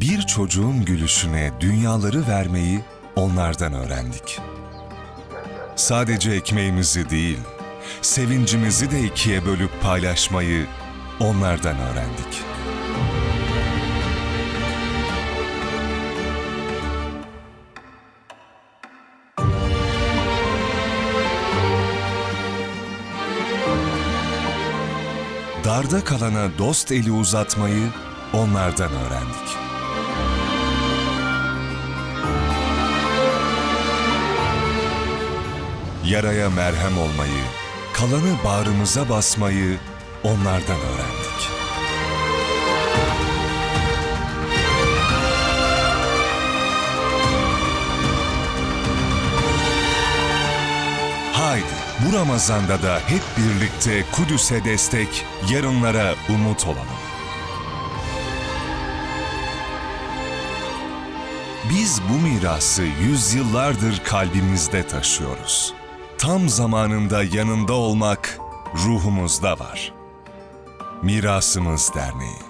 Bir çocuğun gülüşüne dünyaları vermeyi onlardan öğrendik. Sadece ekmeğimizi değil, sevincimizi de ikiye bölüp paylaşmayı onlardan öğrendik. Darda kalana dost eli uzatmayı onlardan öğrendik. Yaraya merhem olmayı, kalanı bağrımıza basmayı onlardan öğrendik. Haydi bu Ramazan'da da hep birlikte Kudüs'e destek, yarınlara umut olalım. Biz bu mirası yüzyıllardır kalbimizde taşıyoruz. Tam zamanında yanında olmak ruhumuzda var. Mirasımız Derneği